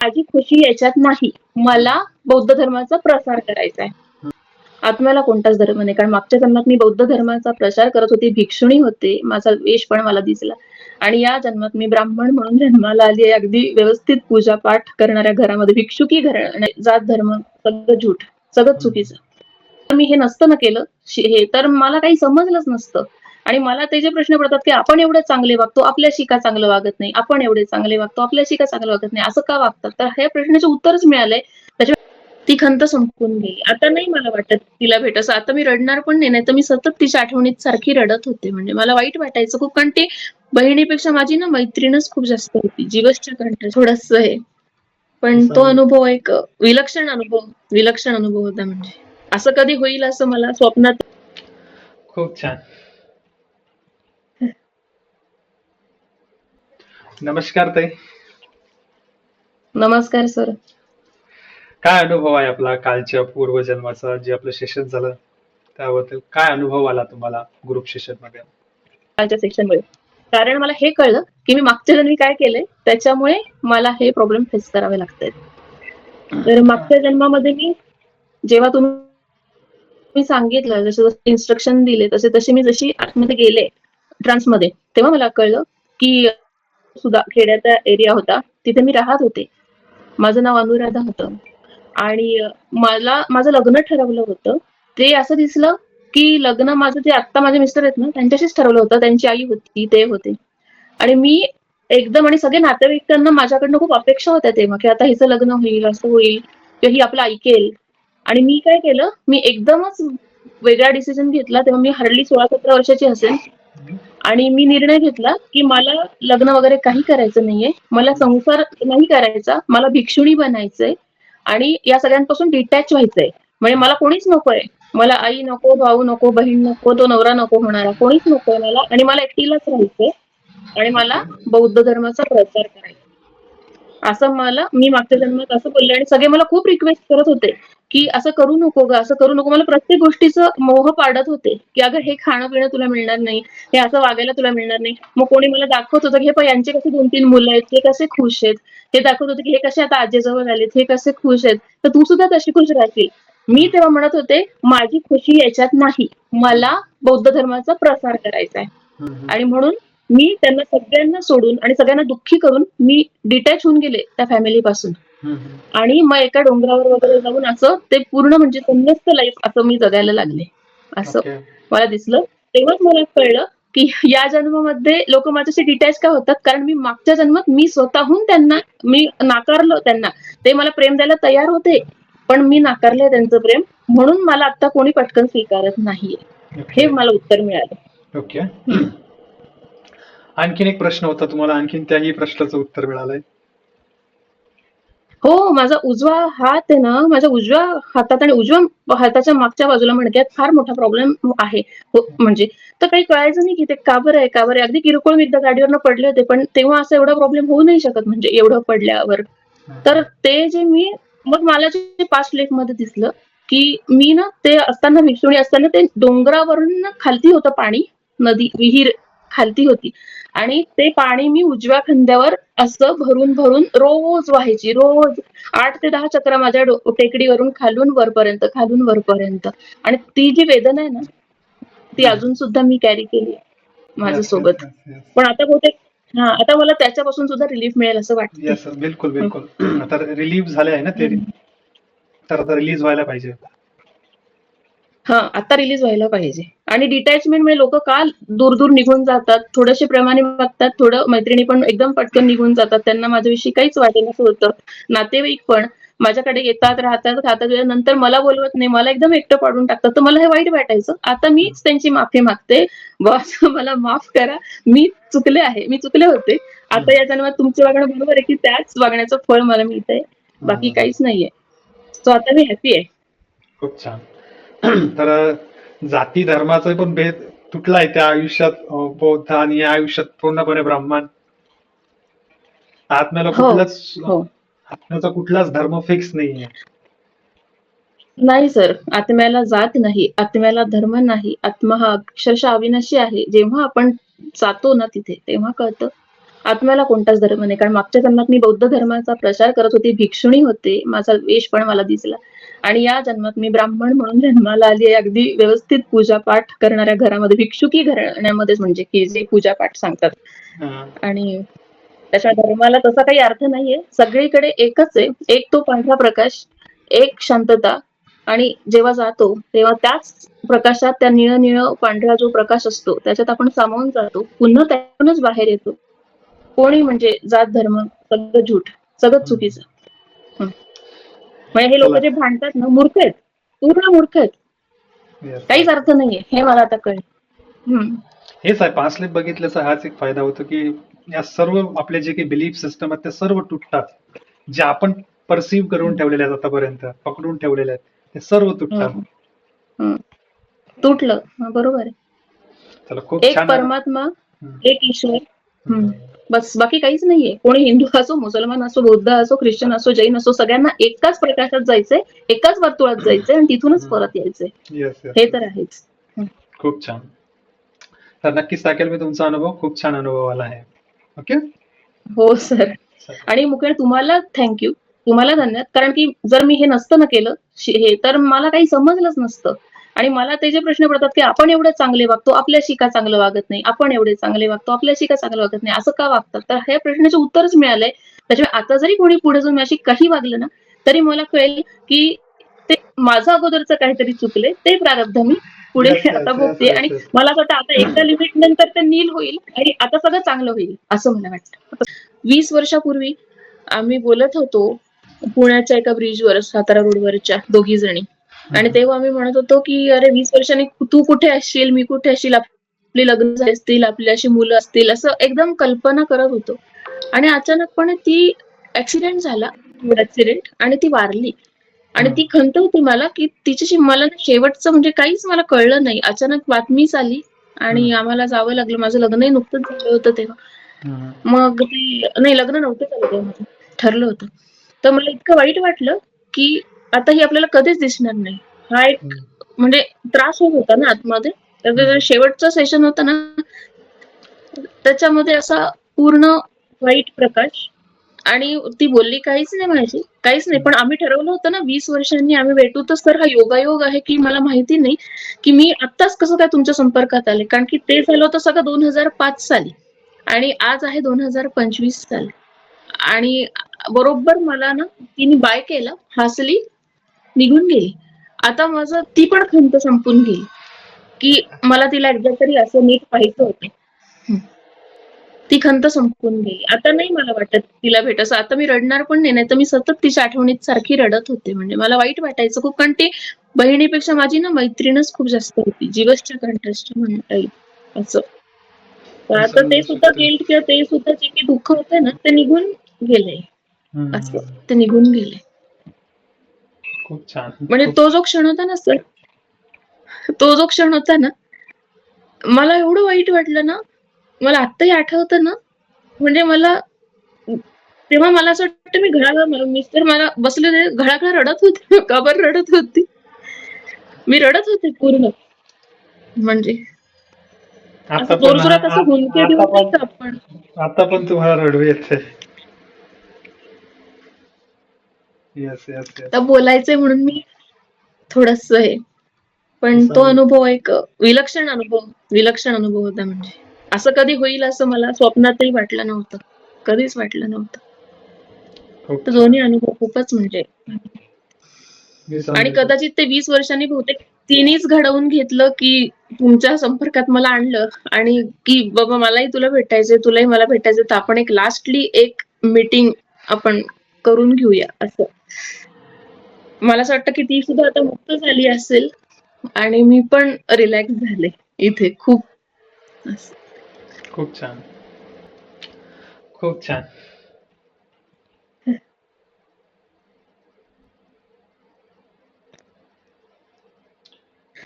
माझी खुशी याच्यात नाही. मला बौद्ध धर्माचा प्रसार करायचा आहे आत्म्याला कोणताच धर्म नाही. कारण मागच्या जन्मात मी बौद्ध धर्माचा प्रसार करत होते भिक्षुणी होते. माझा वेश पण मला दिसला. आणि या जन्मात मी ब्राह्मण म्हणून जन्माला आली आहे. अगदी व्यवस्थित पूजा पाठ करणाऱ्या घरामध्ये भिक्षुकी घर जात धर्म सगळं झूठ सगळं चुकीचं. तर मी हे नसतं ना केलं. हे तर मला काही समजलंच नसतं. आणि मला ते जे प्रश्न पडतात की आपण एवढे चांगले वागतो आपल्याशी का चांगलं वागत नाही? आपण एवढे चांगले वागतो आपल्याशी का चांगलं वागत नाही? असं का वागतात? तर हे प्रश्नाचे उत्तरच मिळालंय. त्याच्या ती खंत संपून गेली. आता नाही मला वाटत तिला भेटस आता मी रडणार पण नाही तर मी सतत तिच्या आठवणीत सारखी रडत होते. म्हणजे मला वाईट वाटायचं खूप कारण ते बहिणीपेक्षा माझी ना मैत्रीणच खूप जास्त होती. जीवसच्या कंठ थोडस आहे पण तो अनुभव एक विलक्षण अनुभव विलक्षण अनुभव होता म्हणजे. असं कधी होईल असं मला स्वप्नात खूप छान. नमस्कार ताई. नमस्कार सर काय अनुभव आहे आपला कालच्या पूर्वजन्माचा जे आपलं सेशन झालं त्याबद्दल काय अनुभव आला तुम्हाला ग्रुप सेशनमध्ये? कालच्या सेक्शनमध्ये. कारण मला हे कळलं की मी मागच्या जन्मी काय केलंय त्याच्यामुळे मला हे प्रॉब्लेम फेस करावे लागतात तर मागच्या जन्मामध्ये मी जेव्हा तुम्ही सांगितलं जसे जसे इन्स्ट्रक्शन दिले तसे तसे मी जशी आतमध्ये गेले ट्रान्समध्ये तेव्हा मला कळलं की सुद्धा खेड्याचा एरिया होता तिथे मी राहत होते. माझं नाव अनुराधा होतं. आणि मला माझं लग्न ठरवलं होतं. ते असं दिसलं की लग्न माझं जे आत्ता माझे मिस्टर आहेत ना त्यांच्याशीच ठरवलं होतं. त्यांची आई होती ते होते. आणि मी एकदम आणि सगळे नातेवाईकांना माझ्याकडनं खूप अपेक्षा होत्या तेव्हा की आता हिचं लग्न होईल असं होईल किंवा ही आपलं ऐकेल. आणि मी काय केलं मी एकदमच वेगळा डिसिजन घेतला. तेव्हा मी हरली सोळा सतरा वर्षाची असेल. आणि मी निर्णय घेतला की मला लग्न वगैरे काही करायचं नाहीये. मला संसार नाही करायचा मला भिक्षुणी बनायचंय आणि या सगळ्यांपासून डिटॅच व्हायचंय. म्हणजे मला कोणीच नकोय. मला आई नको भाऊ नको बहीण नको तो नवरा नको होणारा. कोणीच नकोय मला आणि मला एकटीलाच राहायचंय आणि मला बौद्ध धर्माचा प्रचार करायचा असं मला मी मागच्या जन्मात असं बोलले आणि सगळे मला खूप रिक्वेस्ट करत होते. की असं करू नको ग असं करू नको. मला प्रत्येक गोष्टीचं मोह पाडत होते की अगं हे खाणं पिणं तुला मिळणार नाही हे असं वागायला तुला मिळणार नाही. मग कोणी मला दाखवत होतं की हे पण यांचे कसे दोन तीन मुलं आहेत हे कसे खुश आहेत. हे दाखवत होते की हे कसे आता आजीजवळ आलेत हे कसे खुश आहेत. तर तू सुद्धा तशी खुश राहशील. मी तेव्हा म्हणत होते माझी खुशी याच्यात नाही. मला बौद्ध धर्माचा प्रसार करायचा आहे. आणि म्हणून मी त्यांना सगळ्यांना सोडून आणि सगळ्यांना दुःखी करून मी डिटॅच होऊन गेले त्या फॅमिली पासून. आणि मग एका डोंगरावर वगैरे जाऊन असं ते पूर्ण म्हणजे संन्यस्त लाईफ असं मी जगायला लागले. असं मला दिसलं. तेव्हाच मला कळलं की या जन्मामध्ये लोक माझ्याशी डिटॅच का होतात? कारण मी मागच्या जन्मात मी स्वतःहून त्यांना मी नाकारलं त्यांना. ते मला प्रेम द्यायला तयार होते पण मी नाकारले त्यांचं प्रेम. म्हणून मला आता कोणी पटकन स्वीकारत नाहीये. हे मला उत्तर मिळालं. ओके आणखीन एक प्रश्न होता तुम्हाला. आणखीन त्याही प्रश्नाचं उत्तर मिळालंय. हो माझा उजवा हात आहे ना माझ्या उजव्या हातात आणि उजव्या हाताच्या मागच्या बाजूला मणक्यात फार मोठा प्रॉब्लेम आहे. हो, म्हणजे तर काही कळायचं नाही की ते का बरं आहे का बरं आहे. अगदी किरकोळ मी एकदा गाडीवरनं पडले होते पण तेव्हा असं एवढा प्रॉब्लेम होऊ नाही शकत म्हणजे एवढं पडल्यावर. तर ते जे मी मग मला जे पास्ट लाईफमध्ये दिसलं की मी ना ते असताना मिसळी असताना ते डोंगरावरून खालती होतं पाणी नदी विहीर खालती होती. आणि ते पाणी मी उजव्या खांद्यावर असं भरून भरून रोज व्हायची. रोज आठ ते दहा चक्र माझ्या टेकडीवरून खालून वरपर्यंत खालून वरपर्यंत. आणि ती जी वेदना आहे ना ती अजून सुद्धा मी कॅरी केली माझ्या सोबत. पण आता बहुतेक हा आता मला त्याच्यापासून सुद्धा रिलीफ मिळेल असं वाटतं. येस बिलकुल बिलकुल. आता रिलीफ झाले आहे ना ते. तर आता रिलीज व्हायला पाहिजे. हा आता रिलीज व्हायला पाहिजे. आणि डिटॅचमेंटमध्ये लोक का दूर दूर निघून जातात? थोडेसे प्रेमाने वागतात थोडं मैत्रिणी पण एकदम पटकन निघून जातात. त्यांना माझ्याविषयी काहीच वाटेल असं होतं. नातेवाईक पण माझ्याकडे येतात राहतात खातात नंतर मला बोलवत नाही. मला एकदम एकटं पाडून टाकतात. तर मला हे वाईट वाटायचं. आता मीच त्यांची माफी मागते. बॉस मला माफ करा. मी चुकले आहे. मी चुकले होते. आता या जन्मात तुमचं वागणं बरोबर आहे की त्याच वागण्याचं फळ मला मिळतंय. बाकी काहीच नाहीये. सो आता मी हॅपी आहे. खूप छान. तर जाती धर्माचा पण भेद तुटलाय त्या आयुष्यात बौद्ध आणि या आयुष्यात पूर्णपणे ब्राह्मण. आत्म्याला हो, कुठलाच हो. आत्म्याचा कुठलाच धर्म फिक्स नाहीये. नाही सर आत्म्याला जात नाही आत्म्याला धर्म नाही आत्मा हा अक्षरशः अविनाशी आहे. जेव्हा आपण जातो ना तिथे तेव्हा कळतं. आत्म्याला कोणताच धर्म नाही. कारण मागच्या जन्मात मी बौद्ध धर्माचा प्रचार करत होते भिक्षुणी होते माझा वेश पण मला दिसला. आणि या जन्मात मी ब्राह्मण म्हणून जन्माला आली आहे. अगदी व्यवस्थित पूजापाठ करणाऱ्या घरामध्ये भिक्षुकी घराण्यामध्येच म्हणजे की जे पूजापाठ सांगतात. आणि त्याच्या धर्माला तसा काही अर्थ नाहीये. सगळीकडे एकच आहे. एक तो पांढरा प्रकाश एक शांतता आणि जेव्हा जातो तेव्हा त्याच प्रकाशात त्या निळ निळ पांढरा जो प्रकाश असतो त्याच्यात आपण सामावून जातो. पुन्हा त्यातूनच बाहेर येतो. कोणी म्हणजे जात धर्म सगळं झूठ सगळं चुकीचं. म्हणजे हे लोक जे भांडतात ना मूर्ख आहेत. पूर्ण मूर्ख आहेत. काहीच अर्थ नाहीये. हे मला आता कळलं. हम्म. हेच आहे पाच लेप बघितल्याचा हाच एक फायदा होतो की या सर्व आपले जे काही बिलीफ सिस्टम आहेत ते सर्व तुटतात. जे आपण परसिव्ह करून ठेवलेले आहेत आतापर्यंत पकडून ठेवलेले आहेत ते सर्व तुटतात. तुटलं. हा, बरोबर आहे. चला खूप एक परमात्मा हम्म. एक ईश्वर. बस बाकी काहीच नाहीये. कोणी हिंदू असो मुसलमान असो बौद्ध असो ख्रिश्चन असो जैन असो सगळ्यांना एकाच प्रकाशात जायचंय एकाच वर्तुळात जायचंय आणि तिथूनच. परत यायचंय. हे तर आहेच. खूप छान. तर नक्कीच टाकेल मी तुमचा अनुभव. खूप छान अनुभव आला आहे. ओके हो सर. आणि मुखेड तुम्हाला थँक्यू तुम्हाला धन्यवाद. कारण की जर मी हे नसतं ना केलं हे तर मला काही समजलंच नसतं. आणि मला ते जे प्रश्न पडतात की आपण एवढे चांगले वागतो आपल्याशी का चांगलं वागत नाही? आपण एवढे चांगले वागतो आपल्याशी का चांगलं वागत नाही? असं का वागतात? तर ह्या प्रश्नाचे उत्तरच मिळालंय. त्याच्यामुळे आता जरी कोणी पुढे जाऊन माझी काही वागलं ना तरी मला कळेल की ते माझं अगोदरचं काहीतरी चुकले ते प्रारब्ध मी पुढे आता yes, आणि. मला असं वाटतं आता एकदा लिमिट नंतर ते नील होईल आणि आता सगळं चांगलं होईल असं मला वाटतं. वीस वर्षापूर्वी आम्ही बोलत होतो पुण्याच्या एका ब्रिजवर सातारा रोडवरच्या दोघी जणी आणि तेव्हा आम्ही म्हणत होतो की अरे वीस वर्षांनी तू कुठे असशील? मी कुठे असशील? आपली लग्न झाली असतील आपली अशी मुलं असतील? असं एकदम कल्पना करत होतो. आणि अचानकपणे ती ऍक्सिडेंट झाला ऍक्सिडेंट आणि ती वारली. आणि ती खंत होती मला की तिच्याशी मला ना शेवटचं म्हणजे काहीच मला कळलं नाही. अचानक बातमीच आली आणि. आम्हाला जावं लागलं. माझं लग्नही नुकतंच झालं होतं तेव्हा. मग ती नाही लग्न नव्हतं झालं तेव्हा. ठरलं होतं. तर मला इतकं वाईट वाटलं की आता ही आपल्याला कधीच दिसणार नाही. हा एक. म्हणजे त्रास होत होता ना आतमध्ये. तर. शेवटचं सेशन होतं ना त्याच्यामध्ये असा पूर्ण वाईट प्रकाश. आणि ती बोलली काहीच नाही माझी काहीच नाही. पण आम्ही ठरवलं होतं ना वीस वर्षांनी आम्ही भेटू. तर सर हा योगायोग आहे की मला माहिती नाही की मी आत्ताच कसं काय तुमच्या संपर्कात आले? कारण की ते झालं होतं सगळं दोन हजार पाच साली. आणि आज आहे दोन हजार पंचवीस साल. आणि बरोबर मला ना तिने बाय केलं हसली. निघून गेली. आता माझं ती पण खंत संपून गेली. की मला तिला एकदा तरी असं नीट पाहायचं होतं. ती खंत संपून गेली. आता नाही मला वाटत तिला भेटायचं. आता मी रडणार पण नाही तर मी सतत तिच्या आठवणीत सारखी रडत होते. म्हणजे मला वाईट वाटायचं खूप कारण ती बहिणीपेक्षा माझी ना मैत्रीणच खूप जास्त होती. जीवसच्या कंठस्थ म्हणता येईल असं. आता ते सुद्धा गिल्ट किंवा ते सुद्धा जे काही दुःख होतं ना ते निघून गेले. असं. ते निघून गेले खूप छान. म्हणजे तो जो क्षण होता ना सर तो जो क्षण होता ना मला एवढं वाईट वाटलं ना मला आत्ताही आठवतं ना म्हणजे मला तेव्हा मला असं वाटतं मी घळाघळा मिस्टर मला बसलेले घळाघळा रडत होते काबर रडत होती. मी रडत होते पूर्ण. म्हणजे आता पण तुम्हाला रडू येते येस येस येस आता बोलायचंय म्हणून मी थोडस आहे पण तो. अनुभव एक विलक्षण अनुभव विलक्षण अनुभव होता म्हणजे. असं कधी होईल असं मला स्वप्नातही वाटलं नव्हतं. कधीच वाटलं नव्हतं. तर दोन्ही अनुभव खूपच म्हणजे. आणि. कदाचित ते वीस वर्षांनी बहुतेक तिनेच घडवून घेतलं की तुमच्या संपर्कात मला आणलं. आणि की बाबा मलाही तुला भेटायचंय तुलाही मला भेटायचंय. तर आपण एक लास्टली एक मीटिंग आपण करून घेऊया असं. मला असं वाटतं की ती सुद्धा आता मुक्त झाली असेल आणि मी पण रिलॅक्स झाले इथे. खूप. खूप छान. खूप छान.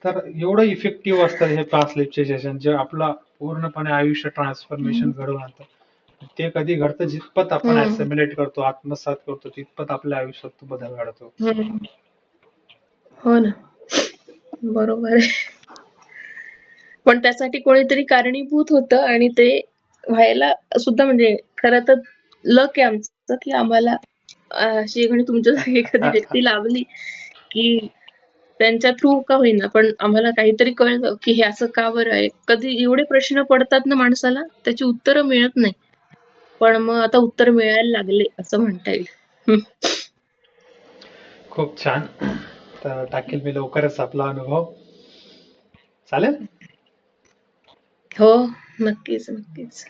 तर एवढं इफेक्टिव्ह असतं हे पाच लिपचे सेशन जे आपलं पूर्णपणे आयुष्य ट्रान्सफॉर्मेशन घडवून आणतं. ते कधी घडतं जितपत आपण हम्म. ऍसिम्युलेट करतो आत्मसात करतो तितपत आपल्या आयुष्यात तो बदल घडतो. हो ना. बरोबर आहे. पण त्यासाठी कोणीतरी कारणीभूत होतं आणि ते व्हायला सुद्धा म्हणजे खरं तर लक आहे आमचं की आम्हाला अशी तुमच्या जागी एखादी व्यक्ती लाभली की त्यांच्या थ्रू का होईना. पण आम्हाला काहीतरी कळलं की हे असं का बरं आहे? कधी एवढे प्रश्न पडतात ना माणसाला त्याची उत्तरं मिळत नाही. पण मग आता उत्तर मिळायला लागले असं म्हणता येईल. खूप छान. तर टाकेल मी लवकरच आपला अनुभव. चालेल? हो नक्कीच नक्कीच.